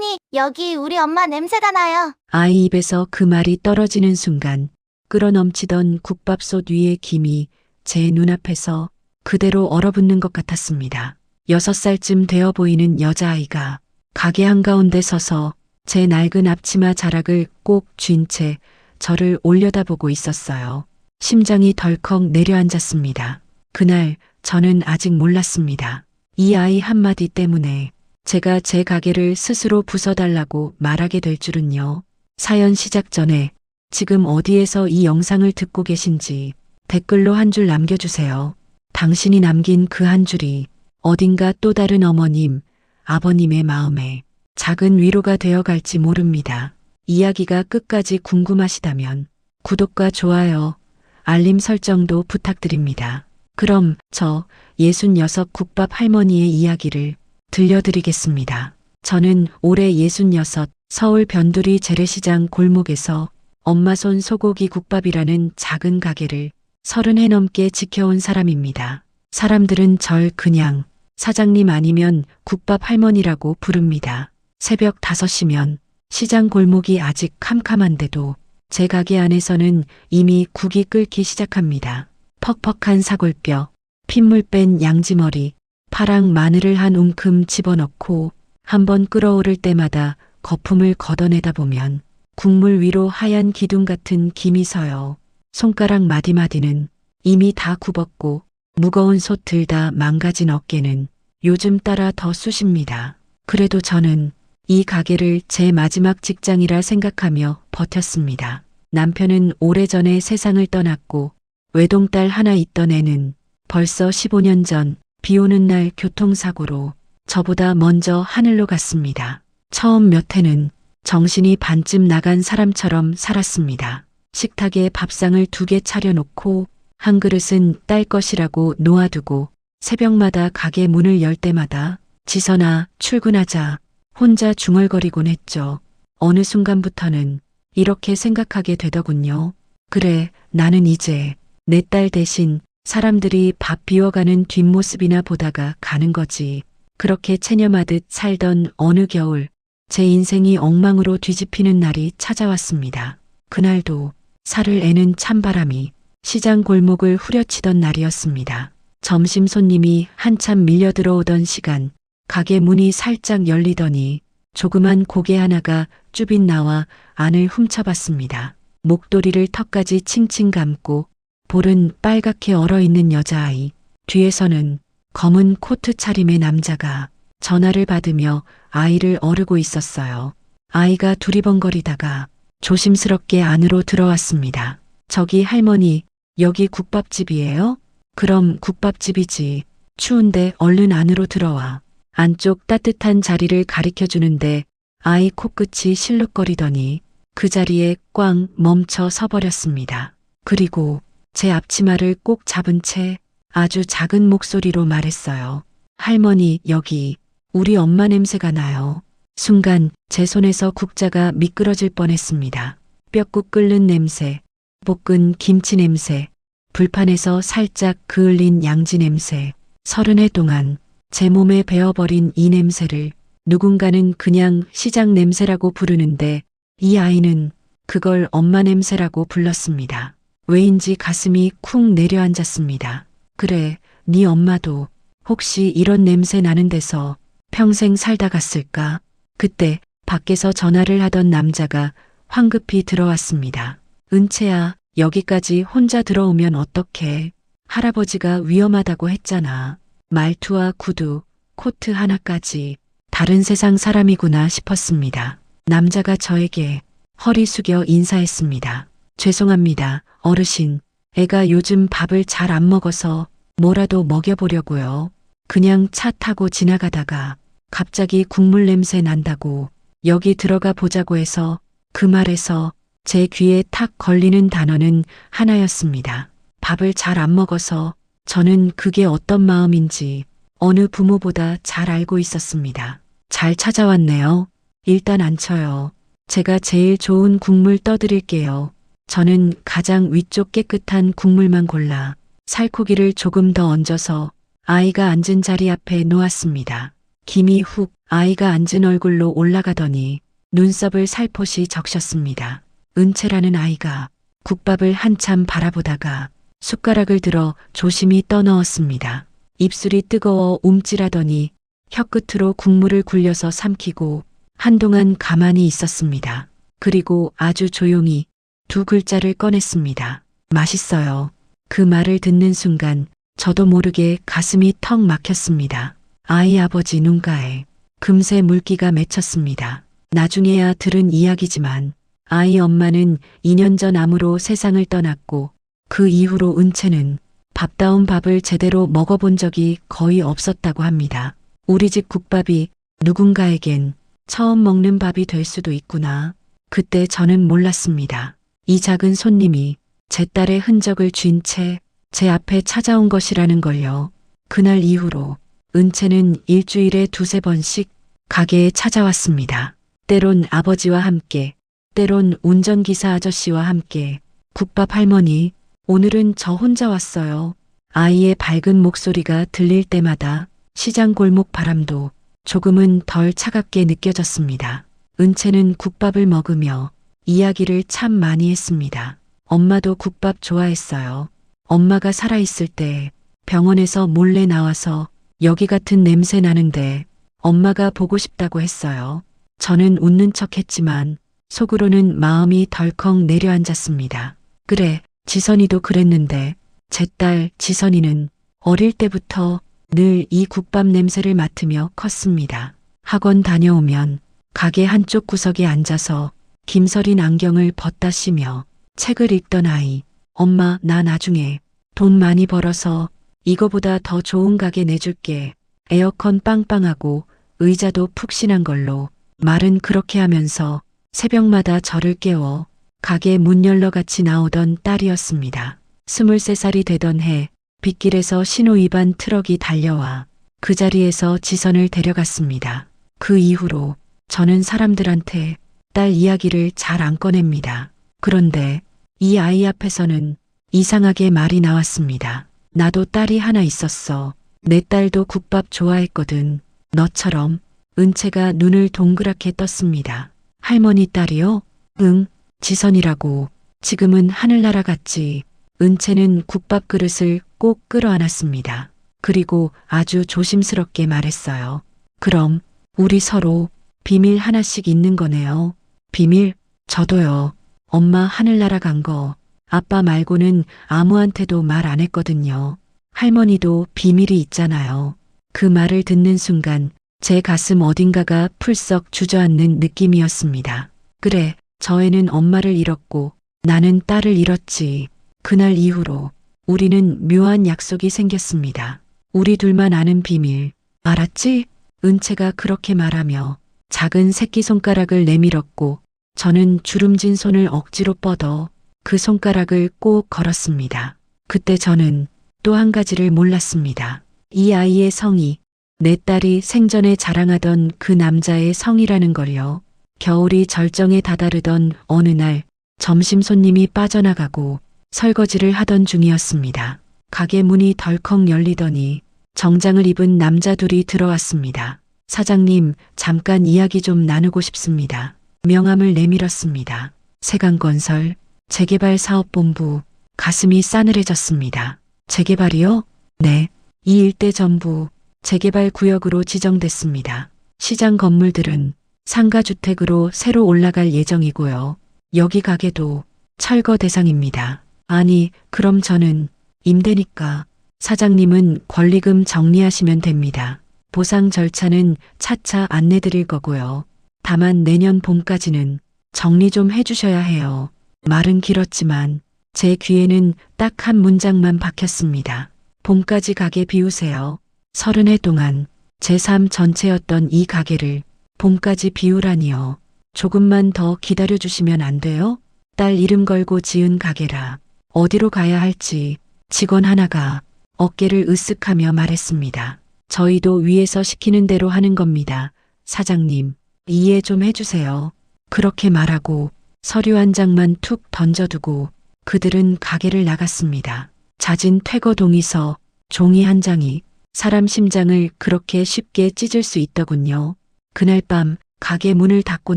할머니, 여기 우리 엄마 냄새가 나요. 아이 입에서 그 말이 떨어지는 순간 끓어넘치던 국밥솥 위의 김이 제 눈앞에서 그대로 얼어붙는 것 같았습니다. 여섯 살쯤 되어 보이는 여자아이가 가게 한가운데 서서 제 낡은 앞치마 자락을 꼭 쥔 채 저를 올려다보고 있었어요. 심장이 덜컥 내려앉았습니다. 그날 저는 아직 몰랐습니다. 이 아이 한마디 때문에 제가 제 가게를 스스로 부숴달라고 말하게 될 줄은요. 사연 시작 전에 지금 어디에서 이 영상을 듣고 계신지 댓글로 한 줄 남겨주세요. 당신이 남긴 그 한 줄이 어딘가 또 다른 어머님, 아버님의 마음에 작은 위로가 되어 갈지 모릅니다. 이야기가 끝까지 궁금하시다면 구독과 좋아요, 알림 설정도 부탁드립니다. 그럼 저 66 국밥 할머니의 이야기를 들려드리겠습니다. 저는 올해 66 서울 변두리 재래시장 골목에서 엄마 손 소고기 국밥이라는 작은 가게를 서른 해 넘게 지켜온 사람입니다. 사람들은 절 그냥 사장님 아니면 국밥 할머니라고 부릅니다. 새벽 5시면 시장 골목이 아직 캄캄한데도 제 가게 안에서는 이미 국이 끓기 시작합니다. 퍽퍽한 사골뼈, 핏물 뺀 양지머리, 파랑 마늘을 한 움큼 집어넣고 한번 끓어오를 때마다 거품을 걷어내다 보면 국물 위로 하얀 기둥 같은 김이 서요. 손가락 마디마디는 이미 다 굽었고 무거운 솥 들다 망가진 어깨는 요즘 따라 더 쑤십니다. 그래도 저는 이 가게를 제 마지막 직장이라 생각하며 버텼습니다. 남편은 오래전에 세상을 떠났고 외동딸 하나 있던 애는 벌써 15년 전 비 오는 날 교통사고로 저보다 먼저 하늘로 갔습니다. 처음 몇 해는 정신이 반쯤 나간 사람처럼 살았습니다. 식탁에 밥상을 두 개 차려놓고 한 그릇은 딸 것이라고 놓아두고 새벽마다 가게 문을 열 때마다 지선아 출근하자 혼자 중얼거리곤 했죠. 어느 순간부터는 이렇게 생각하게 되더군요. 그래, 나는 이제 내 딸 대신 사람들이 밥 비워가는 뒷모습이나 보다가 가는 거지. 그렇게 체념하듯 살던 어느 겨울 제 인생이 엉망으로 뒤집히는 날이 찾아왔습니다. 그날도 살을 애는 찬바람이 시장 골목을 후려치던 날이었습니다. 점심 손님이 한참 밀려 들어오던 시간 가게 문이 살짝 열리더니 조그만 고개 하나가 쭈빗 나와 안을 훔쳐봤습니다. 목도리를 턱까지 칭칭 감고 볼은 빨갛게 얼어있는 여자아이, 뒤에서는 검은 코트 차림의 남자가 전화를 받으며 아이를 어르고 있었어요. 아이가 두리번거리다가 조심스럽게 안으로 들어왔습니다. 저기 할머니, 여기 국밥집이에요? 그럼 국밥집이지. 추운데 얼른 안으로 들어와. 안쪽 따뜻한 자리를 가리켜 주는데 아이 코끝이 실룩거리더니 그 자리에 꽝 멈춰 서버렸습니다. 그리고 제 앞치마를 꼭 잡은 채 아주 작은 목소리로 말했어요. 할머니, 여기 우리 엄마 냄새가 나요. 순간 제 손에서 국자가 미끄러질 뻔했습니다. 뼈국 끓는 냄새, 볶은 김치 냄새, 불판에서 살짝 그을린 양지 냄새, 서른 해 동안 제 몸에 배어버린 이 냄새를 누군가는 그냥 시장 냄새라고 부르는데 이 아이는 그걸 엄마 냄새라고 불렀습니다. 왜인지 가슴이 쿵 내려앉았습니다. 그래, 네 엄마도 혹시 이런 냄새 나는 데서 평생 살다 갔을까? 그때 밖에서 전화를 하던 남자가 황급히 들어왔습니다. 은채야, 여기까지 혼자 들어오면 어떡해? 할아버지가 위험하다고 했잖아. 말투와 구두, 코트 하나까지 다른 세상 사람이구나 싶었습니다. 남자가 저에게 허리 숙여 인사했습니다. 죄송합니다, 어르신. 애가 요즘 밥을 잘 안 먹어서 뭐라도 먹여보려고요. 그냥 차 타고 지나가다가 갑자기 국물 냄새 난다고 여기 들어가 보자고 해서 그 말에서 제 귀에 탁 걸리는 단어는 하나였습니다. 밥을 잘 안 먹어서 저는 그게 어떤 마음인지 어느 부모보다 잘 알고 있었습니다. 잘 찾아왔네요. 일단 앉혀요. 제가 제일 좋은 국물 떠드릴게요. 저는 가장 위쪽 깨끗한 국물만 골라 살코기를 조금 더 얹어서 아이가 앉은 자리 앞에 놓았습니다. 김이 훅 아이가 앉은 얼굴로 올라가더니 눈썹을 살포시 적셨습니다. 은채라는 아이가 국밥을 한참 바라보다가 숟가락을 들어 조심히 떠넣었습니다. 입술이 뜨거워 움찔하더니 혀끝으로 국물을 굴려서 삼키고 한동안 가만히 있었습니다. 그리고 아주 조용히 두 글자를 꺼냈습니다. 맛있어요. 그 말을 듣는 순간 저도 모르게 가슴이 턱 막혔습니다. 아이 아버지 눈가에 금세 물기가 맺혔습니다. 나중에야 들은 이야기지만 아이 엄마는 2년 전 암으로 세상을 떠났고 그 이후로 은채는 밥다운 밥을 제대로 먹어본 적이 거의 없었다고 합니다. 우리 집 국밥이 누군가에겐 처음 먹는 밥이 될 수도 있구나. 그때 저는 몰랐습니다. 이 작은 손님이 제 딸의 흔적을 쥔 채 제 앞에 찾아온 것이라는 걸요. 그날 이후로 은채는 일주일에 두세 번씩 가게에 찾아왔습니다. 때론 아버지와 함께, 때론 운전기사 아저씨와 함께, 국밥 할머니, 오늘은 저 혼자 왔어요. 아이의 밝은 목소리가 들릴 때마다 시장 골목 바람도 조금은 덜 차갑게 느껴졌습니다. 은채는 국밥을 먹으며 이야기를 참 많이 했습니다. 엄마도 국밥 좋아했어요. 엄마가 살아있을 때 병원에서 몰래 나와서 여기 같은 냄새 나는데 엄마가 보고 싶다고 했어요. 저는 웃는 척 했지만 속으로는 마음이 덜컥 내려앉았습니다. 그래, 지선이도 그랬는데 제 딸 지선이는 어릴 때부터 늘 이 국밥 냄새를 맡으며 컸습니다. 학원 다녀오면 가게 한쪽 구석에 앉아서 김서린 안경을 벗다 씌며 책을 읽던 아이. 엄마, 나 나중에 돈 많이 벌어서 이거보다 더 좋은 가게 내줄게. 에어컨 빵빵하고 의자도 푹신한 걸로 말은 그렇게 하면서 새벽마다 저를 깨워 가게 문 열러 같이 나오던 딸이었습니다. 23살이 되던 해 빗길에서 신호 위반 트럭이 달려와 그 자리에서 지선을 데려갔습니다. 그 이후로 저는 사람들한테 딸 이야기를 잘 안 꺼냅니다. 그런데 이 아이 앞에서는 이상하게 말이 나왔습니다. 나도 딸이 하나 있었어. 내 딸도 국밥 좋아했거든. 너처럼 은채가 눈을 동그랗게 떴습니다. 할머니 딸이요? 응, 지선이라고. 지금은 하늘나라 같지. 은채는 국밥 그릇을 꼭 끌어안았습니다. 그리고 아주 조심스럽게 말했어요. 그럼 우리 서로 비밀 하나씩 있는 거네요. 비밀? 저도요. 엄마 하늘나라 간 거 아빠 말고는 아무한테도 말 안 했거든요. 할머니도 비밀이 있잖아요. 그 말을 듣는 순간 제 가슴 어딘가가 풀썩 주저앉는 느낌이었습니다. 그래, 저 애는 엄마를 잃었고 나는 딸을 잃었지. 그날 이후로 우리는 묘한 약속이 생겼습니다. 우리 둘만 아는 비밀. 알았지? 은채가 그렇게 말하며 작은 새끼손가락을 내밀었고 저는 주름진 손을 억지로 뻗어 그 손가락을 꼭 걸었습니다. 그때 저는 또 한 가지를 몰랐습니다. 이 아이의 성이 내 딸이 생전에 자랑하던 그 남자의 성이라는 걸요. 겨울이 절정에 다다르던 어느 날 점심 손님이 빠져나가고 설거지를 하던 중이었습니다. 가게 문이 덜컥 열리더니 정장을 입은 남자 둘이 들어왔습니다. 사장님, 잠깐 이야기 좀 나누고 싶습니다. 명함을 내밀었습니다. 세강건설 재개발 사업본부 가슴이 싸늘해졌습니다. 재개발이요? 네. 이 일대 전부 재개발 구역으로 지정됐습니다. 시장 건물들은 상가주택으로 새로 올라갈 예정이고요. 여기 가게도 철거 대상입니다. 아니, 그럼 저는 임대니까 사장님은 권리금 정리하시면 됩니다. 보상 절차는 차차 안내 드릴 거고요. 다만 내년 봄까지는 정리 좀 해주셔야 해요. 말은 길었지만 제 귀에는 딱 한 문장만 박혔습니다. 봄까지 가게 비우세요. 서른 해 동안 제 삶 전체였던 이 가게를 봄까지 비우라니요. 조금만 더 기다려주시면 안 돼요? 딸 이름 걸고 지은 가게라 어디로 가야 할지 직원 하나가 어깨를 으쓱하며 말했습니다. 저희도 위에서 시키는 대로 하는 겁니다. 사장님, 이해 좀 해주세요. 그렇게 말하고 서류 한 장만 툭 던져두고 그들은 가게를 나갔습니다. 잦은 퇴거 동의서, 종이 한 장이 사람 심장을 그렇게 쉽게 찢을 수 있더군요. 그날 밤 가게 문을 닫고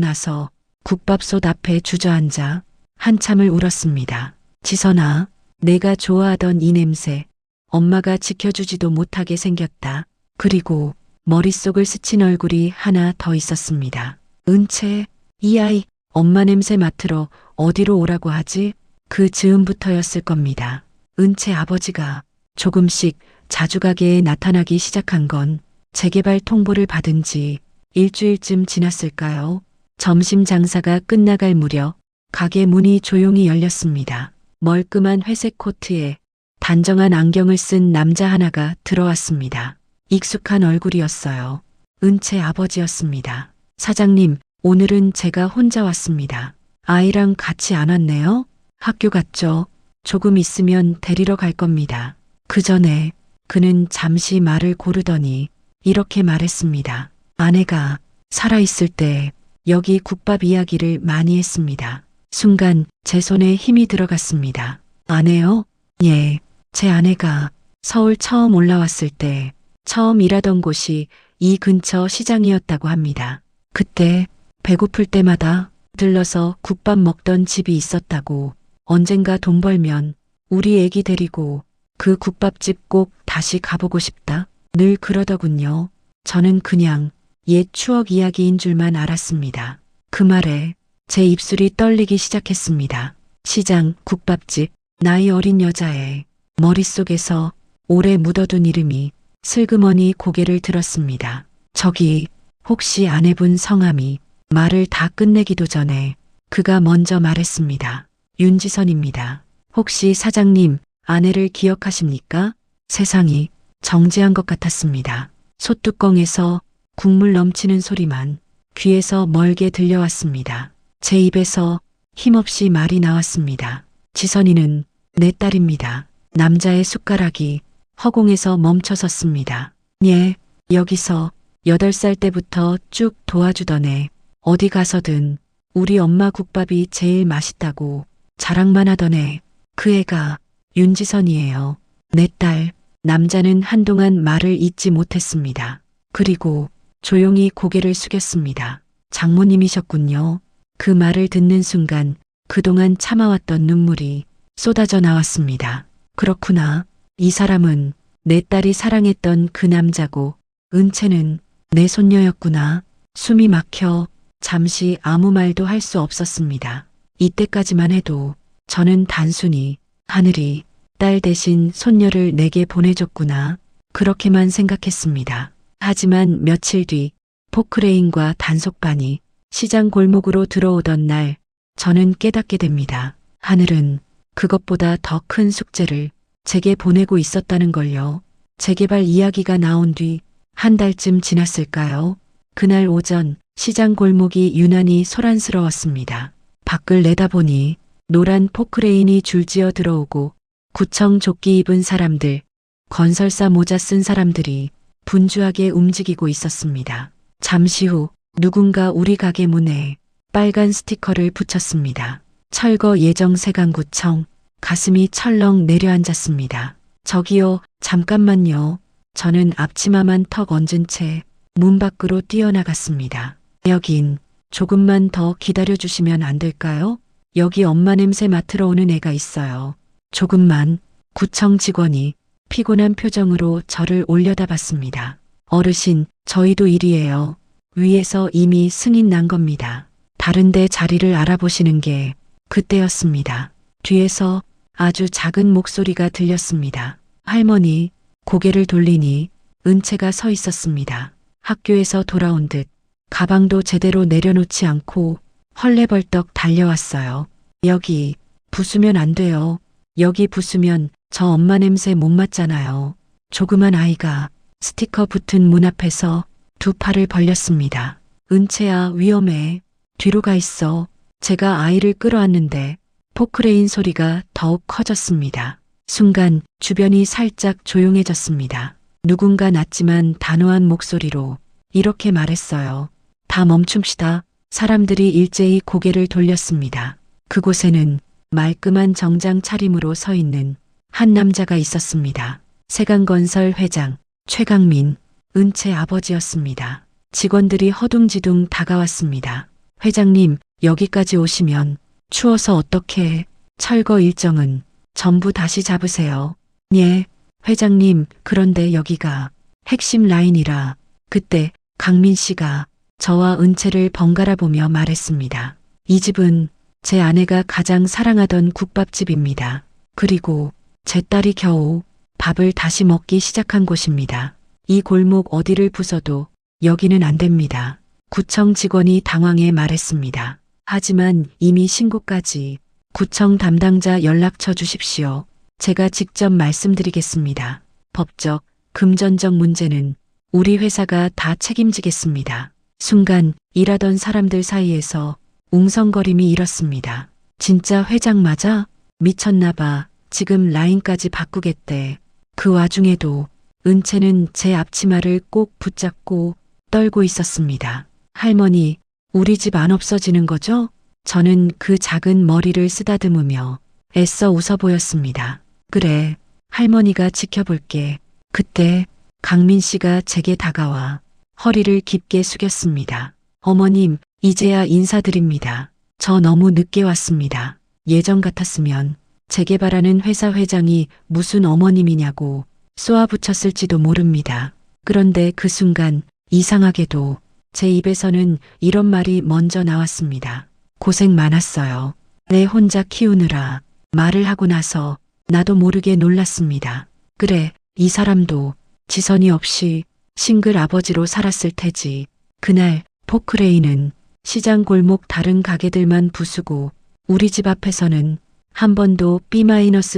나서 국밥솥 앞에 주저앉아 한참을 울었습니다. 지선아, 내가 좋아하던 이 냄새, 엄마가 지켜주지도 못하게 생겼다. 그리고 머릿속을 스친 얼굴이 하나 더 있었습니다. 은채, 이 아이, 엄마 냄새 맡으러 어디로 오라고 하지? 그 즈음부터였을 겁니다. 은채 아버지가 조금씩 자주 가게에 나타나기 시작한 건 재개발 통보를 받은 지 일주일쯤 지났을까요? 점심 장사가 끝나갈 무렵 가게 문이 조용히 열렸습니다. 멀끔한 회색 코트에 단정한 안경을 쓴 남자 하나가 들어왔습니다. 익숙한 얼굴이었어요. 은채 아버지였습니다. 사장님, 오늘은 제가 혼자 왔습니다. 아이랑 같이 안 왔네요? 학교 갔죠? 조금 있으면 데리러 갈 겁니다. 그 전에 그는 잠시 말을 고르더니 이렇게 말했습니다. 아내가 살아있을 때 여기 국밥 이야기를 많이 했습니다. 순간 제 손에 힘이 들어갔습니다. 아내요? 예, 제 아내가 서울 처음 올라왔을 때 처음 일하던 곳이 이 근처 시장이었다고 합니다. 그때 배고플 때마다 들러서 국밥 먹던 집이 있었다고 언젠가 돈 벌면 우리 애기 데리고 그 국밥집 꼭 다시 가보고 싶다. 늘 그러더군요. 저는 그냥 옛 추억 이야기인 줄만 알았습니다. 그 말에 제 입술이 떨리기 시작했습니다. 시장, 국밥집, 나이 어린 여자의 머릿속에서 오래 묻어둔 이름이 슬그머니 고개를 들었습니다. 저기 혹시 아내분 성함이 말을 다 끝내기도 전에 그가 먼저 말했습니다. 윤지선입니다. 혹시 사장님 아내를 기억하십니까? 세상이 정지한 것 같았습니다. 솥뚜껑에서 국물 넘치는 소리만 귀에서 멀게 들려왔습니다. 제 입에서 힘없이 말이 나왔습니다. 지선이는 내 딸입니다. 남자의 숟가락이 허공에서 멈춰 섰습니다. 예, 여기서 여덟 살 때부터 쭉 도와주던 애, 어디 가서든 우리 엄마 국밥이 제일 맛있다고 자랑만 하던 애, 그 애가 윤지선이에요. 내 딸, 남자는 한동안 말을 잇지 못했습니다. 그리고 조용히 고개를 숙였습니다. 장모님이셨군요. 그 말을 듣는 순간 그동안 참아왔던 눈물이 쏟아져 나왔습니다. 그렇구나. 이 사람은 내 딸이 사랑했던 그 남자고 은채는 내 손녀였구나. 숨이 막혀 잠시 아무 말도 할 수 없었습니다. 이때까지만 해도 저는 단순히 하늘이 딸 대신 손녀를 내게 보내줬구나. 그렇게만 생각했습니다. 하지만 며칠 뒤 포크레인과 단속반이 시장 골목으로 들어오던 날 저는 깨닫게 됩니다. 하늘은 그것보다 더 큰 숙제를 제게 보내고 있었다는 걸요. 재개발 이야기가 나온 뒤 한 달쯤 지났을까요? 그날 오전 시장 골목이 유난히 소란스러웠습니다. 밖을 내다보니 노란 포크레인이 줄지어 들어오고 구청 조끼 입은 사람들, 건설사 모자 쓴 사람들이 분주하게 움직이고 있었습니다. 잠시 후 누군가 우리 가게 문에 빨간 스티커를 붙였습니다. 철거 예정 세강구청 가슴이 철렁 내려앉았습니다. 저기요, 잠깐만요. 저는 앞치마만 턱 얹은 채 문 밖으로 뛰어나갔습니다. 여긴 조금만 더 기다려주시면 안 될까요? 여기 엄마 냄새 맡으러 오는 애가 있어요. 조금만 구청 직원이 피곤한 표정으로 저를 올려다봤습니다. 어르신, 저희도 일이에요. 위에서 이미 승인 난 겁니다. 다른데 자리를 알아보시는 게 그때였습니다. 뒤에서 아주 작은 목소리가 들렸습니다. 할머니, 고개를 돌리니 은채가 서 있었습니다. 학교에서 돌아온 듯 가방도 제대로 내려놓지 않고 헐레벌떡 달려왔어요. 여기 부수면 안 돼요. 여기 부수면 저 엄마 냄새 못 맡잖아요. 조그만 아이가 스티커 붙은 문 앞에서 두 팔을 벌렸습니다. 은채야 위험해. 뒤로 가 있어. 제가 아이를 끌어안는데 포크레인 소리가 더욱 커졌습니다. 순간 주변이 살짝 조용해졌습니다. 누군가 낮지만 단호한 목소리로 이렇게 말했어요. 다 멈춤시다. 사람들이 일제히 고개를 돌렸습니다. 그곳에는 말끔한 정장 차림으로 서 있는 한 남자가 있었습니다. 세강건설 회장 최강민, 은채 아버지였습니다. 직원들이 허둥지둥 다가왔습니다. 회장님, 여기까지 오시면 추워서 어떻게 철거 일정은 전부 다시 잡으세요. 예, 회장님, 그런데 여기가 핵심 라인이라 그때 강민 씨가 저와 은채를 번갈아 보며 말했습니다. 이 집은 제 아내가 가장 사랑하던 국밥집입니다. 그리고 제 딸이 겨우 밥을 다시 먹기 시작한 곳입니다. 이 골목 어디를 부숴도 여기는 안 됩니다. 구청 직원이 당황해 말했습니다. 하지만 이미 신고까지 구청 담당자 연락처 주십시오. 제가 직접 말씀드리겠습니다. 법적, 금전적 문제는 우리 회사가 다 책임지겠습니다. 순간 일하던 사람들 사이에서 웅성거림이 일었습니다. 진짜 회장 맞아? 미쳤나봐. 지금 라인까지 바꾸겠대. 그 와중에도 은채는 제 앞치마를 꼭 붙잡고 떨고 있었습니다. 할머니, 우리 집 안 없어지는 거죠? 저는 그 작은 머리를 쓰다듬으며 애써 웃어 보였습니다. 그래, 할머니가 지켜볼게. 그때 강민 씨가 제게 다가와 허리를 깊게 숙였습니다. 어머님, 이제야 인사드립니다. 저 너무 늦게 왔습니다. 예전 같았으면 재개발하는 회사 회장이 무슨 어머님이냐고 쏘아붙였을지도 모릅니다. 그런데 그 순간 이상하게도 제 입에서는 이런 말이 먼저 나왔습니다. 고생 많았어요. 내 혼자 키우느라 말을 하고 나서 나도 모르게 놀랐습니다. 그래, 이 사람도 지선이 없이 싱글 아버지로 살았을 테지. 그날 포크레인은 시장 골목 다른 가게들만 부수고 우리 집 앞에서는 한 번도 B-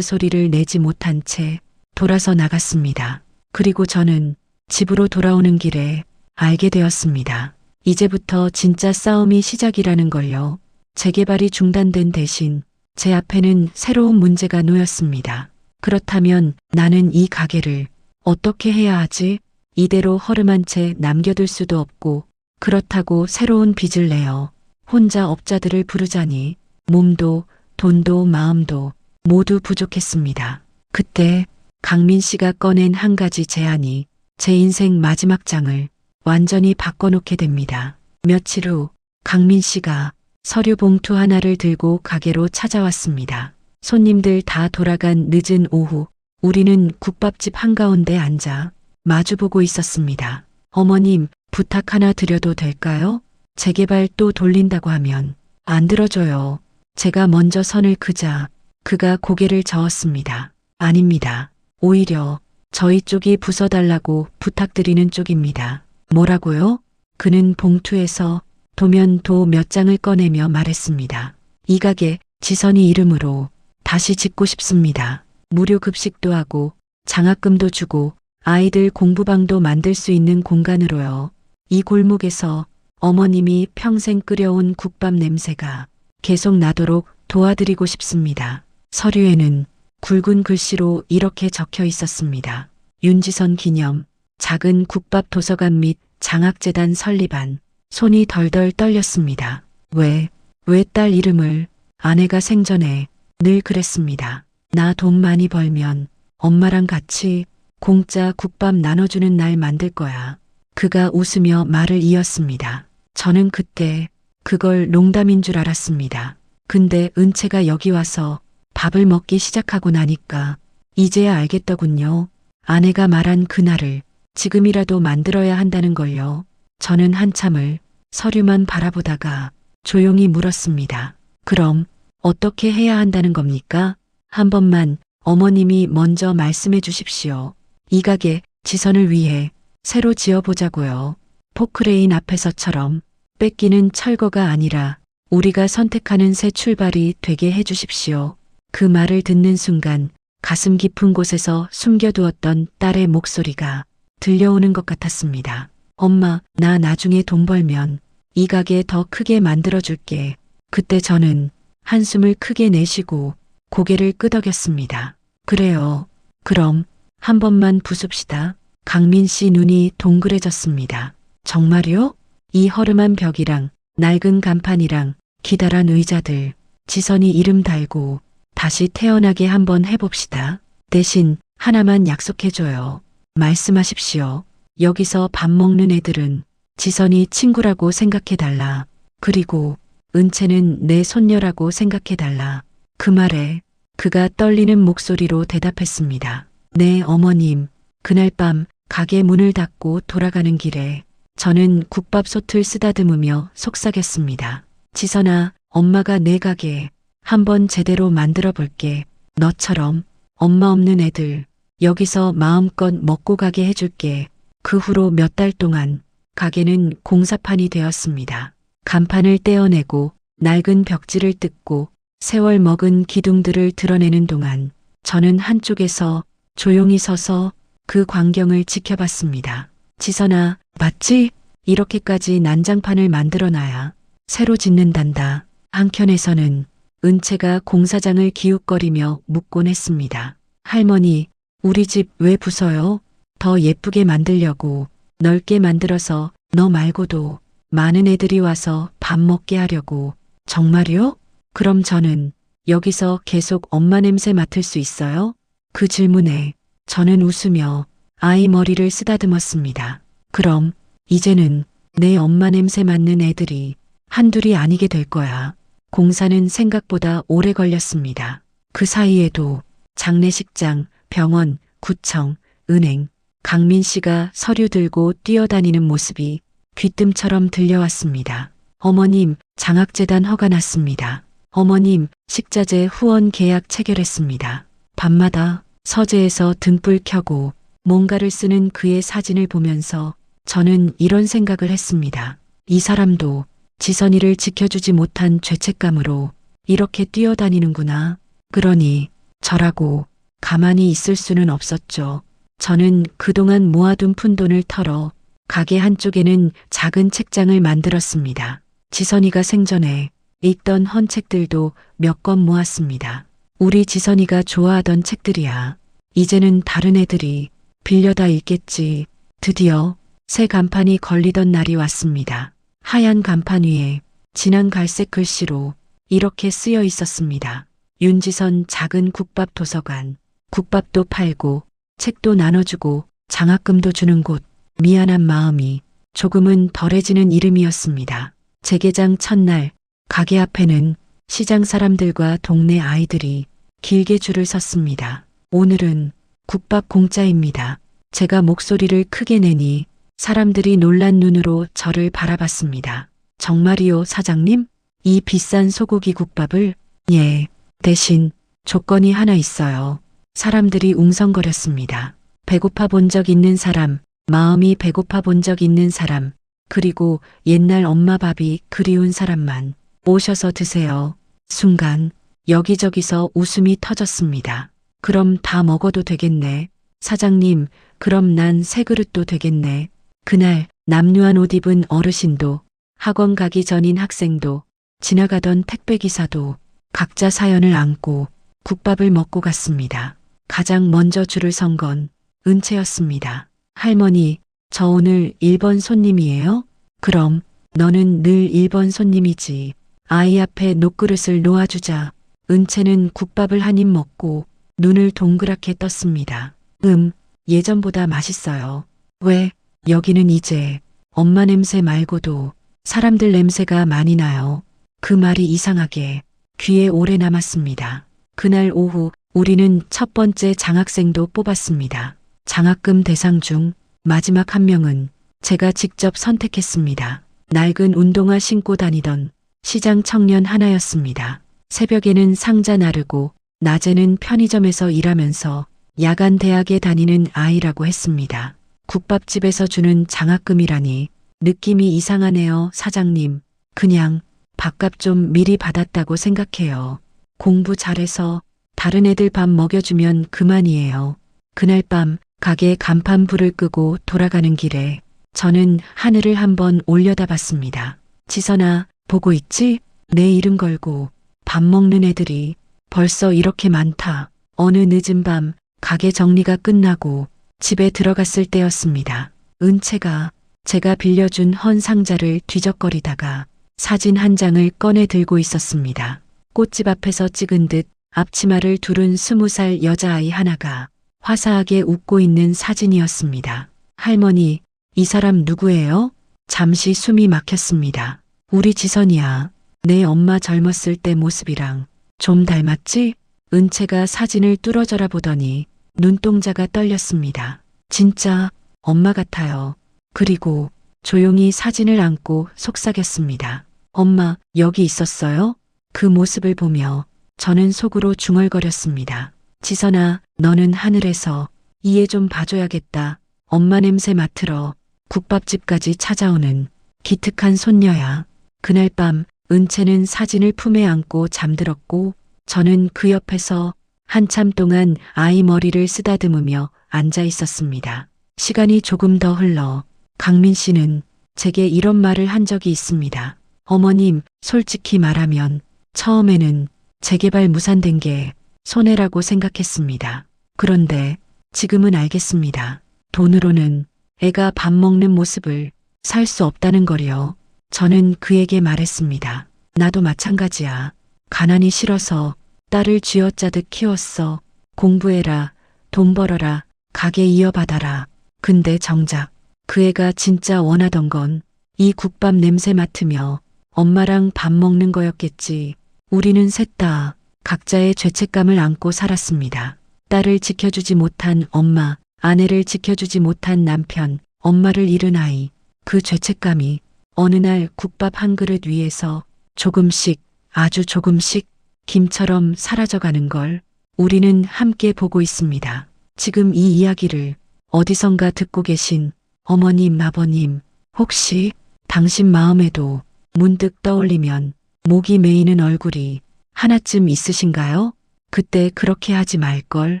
소리를 내지 못한 채 돌아서 나갔습니다. 그리고 저는 집으로 돌아오는 길에 알게 되었습니다. 이제부터 진짜 싸움이 시작이라는 걸요. 재개발이 중단된 대신 제 앞에는 새로운 문제가 놓였습니다. 그렇다면 나는 이 가게를 어떻게 해야 하지? 이대로 허름한 채 남겨둘 수도 없고 그렇다고 새로운 빚을 내어 혼자 업자들을 부르자니 몸도 돈도 마음도 모두 부족했습니다. 그때 강민 씨가 꺼낸 한 가지 제안이 제 인생 마지막 장을 완전히 바꿔놓게 됩니다. 며칠 후 강민 씨가 서류 봉투 하나를 들고 가게로 찾아왔습니다. 손님들 다 돌아간 늦은 오후 우리는 국밥집 한가운데 앉아 마주보고 있었습니다. 어머님, 부탁 하나 드려도 될까요? 재개발 또 돌린다고 하면 안 들어줘요. 제가 먼저 선을 그자 그가 고개를 저었습니다. 아닙니다. 오히려 저희 쪽이 부숴달라고 부탁드리는 쪽입니다. 뭐라고요? 그는 봉투에서 도면도 몇 장을 꺼내며 말했습니다. 이 가게 지선이 이름으로 다시 짓고 싶습니다. 무료 급식도 하고 장학금도 주고 아이들 공부방도 만들 수 있는 공간으로요. 이 골목에서 어머님이 평생 끓여온 국밥 냄새가 계속 나도록 도와드리고 싶습니다. 서류에는 굵은 글씨로 이렇게 적혀 있었습니다. 윤지선 기념, 작은 국밥 도서관 및 장학재단 설립안. 손이 덜덜 떨렸습니다. 왜, 왜 딸 이름을 아내가 생전에 늘 그랬습니다. 나 돈 많이 벌면 엄마랑 같이 공짜 국밥 나눠주는 날 만들 거야. 그가 웃으며 말을 이었습니다. 저는 그때 그걸 농담인 줄 알았습니다. 근데 은채가 여기 와서 밥을 먹기 시작하고 나니까 이제야 알겠더군요. 아내가 말한 그날을 지금이라도 만들어야 한다는 걸요. 저는 한참을 서류만 바라보다가 조용히 물었습니다. 그럼 어떻게 해야 한다는 겁니까? 한 번만 어머님이 먼저 말씀해 주십시오. 이 가게 지선을 위해 새로 지어보자고요. 포크레인 앞에서처럼 뺏기는 철거가 아니라 우리가 선택하는 새 출발이 되게 해 주십시오. 그 말을 듣는 순간 가슴 깊은 곳에서 숨겨두었던 딸의 목소리가 들려오는 것 같았습니다. 엄마, 나 나중에 돈 벌면 이 가게 더 크게 만들어줄게. 그때 저는 한숨을 크게 내쉬고 고개를 끄덕였습니다. 그래요. 그럼 한 번만 부숩시다. 강민 씨 눈이 동그래졌습니다. 정말요? 이 허름한 벽이랑 낡은 간판이랑 기다란 의자들, 지선이 이름 달고 다시 태어나게 한번 해봅시다. 대신 하나만 약속해줘요. 말씀하십시오. 여기서 밥 먹는 애들은 지선이 친구라고 생각해달라. 그리고 은채는 내 손녀라고 생각해달라. 그 말에 그가 떨리는 목소리로 대답했습니다. 네, 어머님. 그날 밤 가게 문을 닫고 돌아가는 길에 저는 국밥솥을 쓰다듬으며 속삭였습니다. 지선아, 엄마가 내 가게 한번 제대로 만들어 볼게. 너처럼 엄마 없는 애들 여기서 마음껏 먹고 가게 해줄게. 그 후로 몇 달 동안 가게는 공사판이 되었습니다. 간판을 떼어내고 낡은 벽지를 뜯고 세월 먹은 기둥들을 드러내는 동안 저는 한쪽에서 조용히 서서 그 광경을 지켜봤습니다. 지선아, 맞지? 이렇게까지 난장판을 만들어놔야 새로 짓는단다. 한켠에서는 은채가 공사장을 기웃거리며 묻곤 했습니다. 할머니, 우리 집 왜 부숴요? 더 예쁘게 만들려고 넓게 만들어서 너 말고도 많은 애들이 와서 밥 먹게 하려고. 정말요? 그럼 저는 여기서 계속 엄마 냄새 맡을 수 있어요? 그 질문에 저는 웃으며 아이 머리를 쓰다듬었습니다. 그럼 이제는 내 엄마 냄새 맡는 애들이 한둘이 아니게 될 거야. 공사는 생각보다 오래 걸렸습니다. 그 사이에도 장례식장, 병원, 구청, 은행, 강민 씨가 서류 들고 뛰어다니는 모습이 귀뜸처럼 들려왔습니다. 어머님, 장학재단 허가 났습니다. 어머님, 식자재 후원 계약 체결했습니다. 밤마다 서재에서 등불 켜고 뭔가를 쓰는 그의 사진을 보면서 저는 이런 생각을 했습니다. 이 사람도 지선이를 지켜주지 못한 죄책감으로 이렇게 뛰어다니는구나. 그러니 저라고 가만히 있을 수는 없었죠. 저는 그동안 모아둔 푼돈을 털어 가게 한쪽에는 작은 책장을 만들었습니다. 지선이가 생전에 읽던 헌 책들도 몇 권 모았습니다. 우리 지선이가 좋아하던 책들이야. 이제는 다른 애들이 빌려다 읽겠지. 드디어 새 간판이 걸리던 날이 왔습니다. 하얀 간판 위에 진한 갈색 글씨로 이렇게 쓰여 있었습니다. 윤지선 작은 국밥 도서관. 국밥도 팔고 책도 나눠주고 장학금도 주는 곳. 미안한 마음이 조금은 덜해지는 이름이었습니다. 재개장 첫날 가게 앞에는 시장 사람들과 동네 아이들이 길게 줄을 섰습니다. 오늘은 국밥 공짜입니다. 제가 목소리를 크게 내니 사람들이 놀란 눈으로 저를 바라봤습니다. 정말이요, 사장님? 이 비싼 소고기 국밥을? 예. 대신 조건이 하나 있어요. 사람들이 웅성거렸습니다. 배고파 본 적 있는 사람, 마음이 배고파 본 적 있는 사람, 그리고 옛날 엄마 밥이 그리운 사람만 오셔서 드세요. 순간 여기저기서 웃음이 터졌습니다. 그럼 다 먹어도 되겠네. 사장님, 그럼 난새 그릇도 되겠네. 그날 남루한 옷 입은 어르신도 학원 가기 전인 학생도 지나가던 택배기사도 각자 사연을 안고 국밥을 먹고 갔습니다. 가장 먼저 줄을 선 건 은채였습니다. 할머니, 저 오늘 1번 손님이에요? 그럼 너는 늘 1번 손님이지. 아이 앞에 녹그릇을 놓아주자 은채는 국밥을 한 입 먹고 눈을 동그랗게 떴습니다. 음, 예전보다 맛있어요. 왜, 여기는 이제 엄마 냄새 말고도 사람들 냄새가 많이 나요. 그 말이 이상하게 귀에 오래 남았습니다. 그날 오후 우리는 첫 번째 장학생도 뽑았습니다. 장학금 대상 중 마지막 한 명은 제가 직접 선택했습니다. 낡은 운동화 신고 다니던 시장 청년 하나였습니다. 새벽에는 상자 나르고 낮에는 편의점에서 일하면서 야간 대학에 다니는 아이라고 했습니다. 국밥집에서 주는 장학금이라니 느낌이 이상하네요, 사장님. 그냥 밥값 좀 미리 받았다고 생각해요. 공부 잘해서 다른 애들 밥 먹여주면 그만이에요. 그날 밤 가게 간판 불을 끄고 돌아가는 길에 저는 하늘을 한번 올려다봤습니다. 지선아, 보고 있지? 내 이름 걸고 밥 먹는 애들이 벌써 이렇게 많다. 어느 늦은 밤 가게 정리가 끝나고 집에 들어갔을 때였습니다. 은채가 제가 빌려준 헌 상자를 뒤적거리다가 사진 한 장을 꺼내 들고 있었습니다. 꽃집 앞에서 찍은 듯 앞치마를 두른 스무 살 여자아이 하나가 화사하게 웃고 있는 사진이었습니다. 할머니, 이 사람 누구예요? 잠시 숨이 막혔습니다. 우리 지선이야. 내 엄마 젊었을 때 모습이랑 좀 닮았지? 은채가 사진을 뚫어져라 보더니 눈동자가 떨렸습니다. 진짜 엄마 같아요. 그리고 조용히 사진을 안고 속삭였습니다. 엄마, 여기 있었어요? 그 모습을 보며 저는 속으로 중얼거렸습니다. 지선아, 너는 하늘에서 이해 좀 봐줘야겠다. 엄마 냄새 맡으러 국밥집까지 찾아오는 기특한 손녀야. 그날 밤 은채는 사진을 품에 안고 잠들었고 저는 그 옆에서 한참 동안 아이 머리를 쓰다듬으며 앉아 있었습니다. 시간이 조금 더 흘러 강민 씨는 제게 이런 말을 한 적이 있습니다. 어머님, 솔직히 말하면 처음에는 재개발 무산된 게 손해라고 생각했습니다. 그런데 지금은 알겠습니다. 돈으로는 애가 밥 먹는 모습을 살 수 없다는 거리요. 저는 그에게 말했습니다. 나도 마찬가지야. 가난이 싫어서 딸을 쥐어짜듯 키웠어. 공부해라, 돈 벌어라, 가게 이어받아라. 근데 정작 그 애가 진짜 원하던 건 이 국밥 냄새 맡으며 엄마랑 밥 먹는 거였겠지. 우리는 셋 다 각자의 죄책감을 안고 살았습니다. 딸을 지켜주지 못한 엄마, 아내를 지켜주지 못한 남편, 엄마를 잃은 아이. 그 죄책감이 어느 날 국밥 한 그릇 위에서 조금씩, 아주 조금씩 김처럼 사라져가는 걸 우리는 함께 보고 있습니다. 지금 이 이야기를 어디선가 듣고 계신 어머님, 아버님, 혹시 당신 마음에도 문득 떠올리면 목이 메이는 얼굴이 하나쯤 있으신가요? 그때 그렇게 하지 말걸.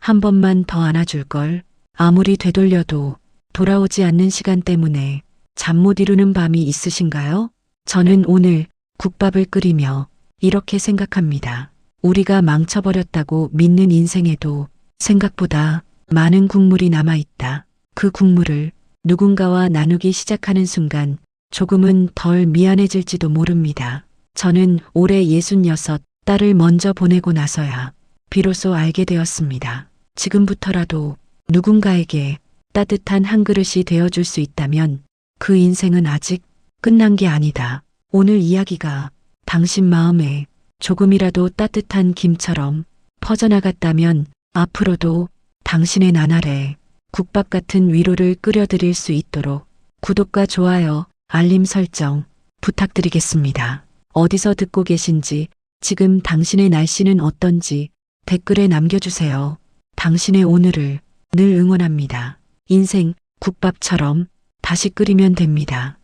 한 번만 더 안아줄걸. 아무리 되돌려도 돌아오지 않는 시간 때문에 잠 못 이루는 밤이 있으신가요? 저는 오늘 국밥을 끓이며 이렇게 생각합니다. 우리가 망쳐버렸다고 믿는 인생에도 생각보다 많은 국물이 남아있다. 그 국물을 누군가와 나누기 시작하는 순간 조금은 덜 미안해질지도 모릅니다. 저는 올해 66 딸을 먼저 보내고 나서야 비로소 알게 되었습니다. 지금부터라도 누군가에게 따뜻한 한 그릇이 되어줄 수 있다면 그 인생은 아직 끝난 게 아니다. 오늘 이야기가 당신 마음에 조금이라도 따뜻한 김처럼 퍼져나갔다면 앞으로도 당신의 나날에 국밥 같은 위로를 끓여드릴 수 있도록 구독과 좋아요, 알림 설정 부탁드리겠습니다. 어디서 듣고 계신지, 지금 당신의 날씨는 어떤지 댓글에 남겨주세요. 당신의 오늘을 늘 응원합니다. 인생 국밥처럼 다시 끓이면 됩니다.